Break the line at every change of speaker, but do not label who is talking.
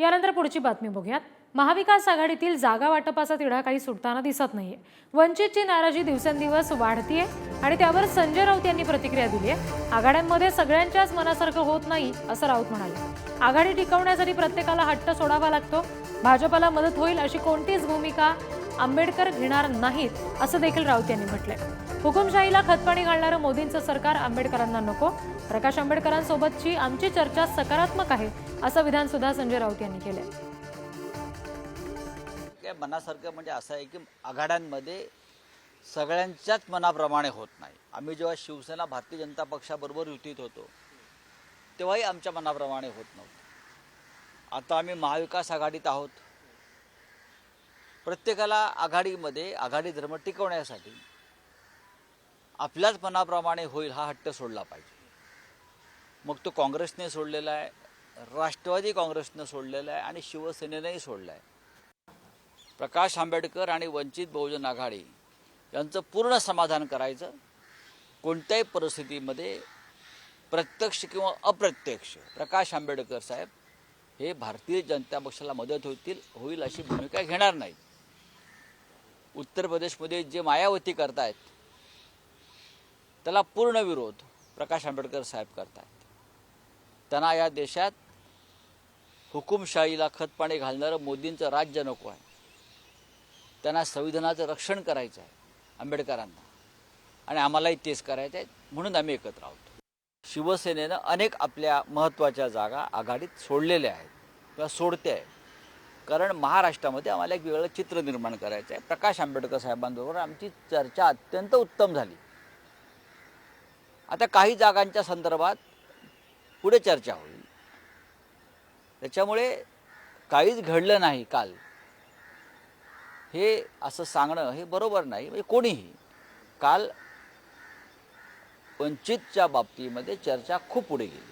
यानंतर पुढची बातमी बघूयात. महाविकास आघाडीतील जागा वाटपाचा तिढा काही सुटताना दिसत नाहीये. वंचितची नाराजी दिवसेंदिवस वाढतीये आणि त्यावर संजय राऊत यांनी प्रतिक्रिया दिली आहे आघाड्यांमध्ये सगळ्यांच्याच मनासारखं होत नाही असं राऊत म्हणाले. आघाडी टिकवण्यासाठी प्रत्येकाला हट्ट सोडावा लागतो. भाजपला मदत होईल अशी कोणतीच भूमिका आंबेडकर घेणार नाहीत असं देखील राऊत यांनी म्हटलंय. हुकुमशाहीला खतपाणी घालणारं मोदींचं सरकार आंबेडकरांना नको. प्रकाश आंबेडकरांसोबतची आमची चर्चा सकारात्मक आहे असं विधान सुद्धा संजय राऊत यांनी केलंय.
काय मनासारखं म्हणजे असं आहे की आघाड्यांमध्ये सगळ्यांच्याच मनाप्रमाणे होत नाही. आम्ही जेव्हा शिवसेना भारतीय जनता पक्षाबरोबर युतीत होतो तेव्हाही आमच्या मनाप्रमाणे होत नव्हतं. आता आम्ही महाविकास आघाडीत आहोत. प्रत्येकाला आघाडीमध्ये आघाडी धर्म टिकवण्यासाठी आपल्याच मनाप्रमाणे होईल हा हट्ट सोडला पाहिजे. मग तो काँग्रेसने सोडलेला आहे राष्ट्रवादी काँग्रेसनं सोडलेला आहे आणि शिवसेनेनंही सोडला आहे. प्रकाश आंबेडकर आणि वंचित बहुजन आघाडी यांचं पूर्ण समाधान करायचं. कोणत्याही परिस्थितीमध्ये प्रत्यक्ष किंवा अप्रत्यक्ष प्रकाश आंबेडकर साहेब हे भारतीय जनता पक्षाला मदत होतील होईल अशी भूमिका घेणार नाही उत्तर प्रदेशमध्ये जे मायावती करतायत त्याला पूर्ण विरोध प्रकाश आंबेडकर साहेब करतायत. त्यांना या देशात हुकुमशाहीला खतपाणी घालणारं मोदींचं राज्य नको आहे. त्यांना संविधानाचं रक्षण करायचं आहे आंबेडकरांना. आणि आम्हालाही तेच करायचं आहे म्हणून आम्ही एकत्र आहोत. शिवसेनेनं अनेक आपल्या महत्त्वाच्या जागा आघाडीत सोडलेल्या आहेत. किंवा सोडते आहे कारण महाराष्ट्रामध्ये आम्हाला एक वेगळं चित्र निर्माण करायचं आहे. प्रकाश आंबेडकर साहेबांबरोबर आमची चर्चा अत्यंत उत्तम झाली. आता काही जागांच्या संदर्भात पुढे चर्चा होईल. त्याच्यामुळे काहीच घडलं नाही काल. हे असं सांगणं हे बरोबर नाही. म्हणजे कोणीही काल वंचितच्या बाबतीमध्ये चर्चा खूप पुढे गेली.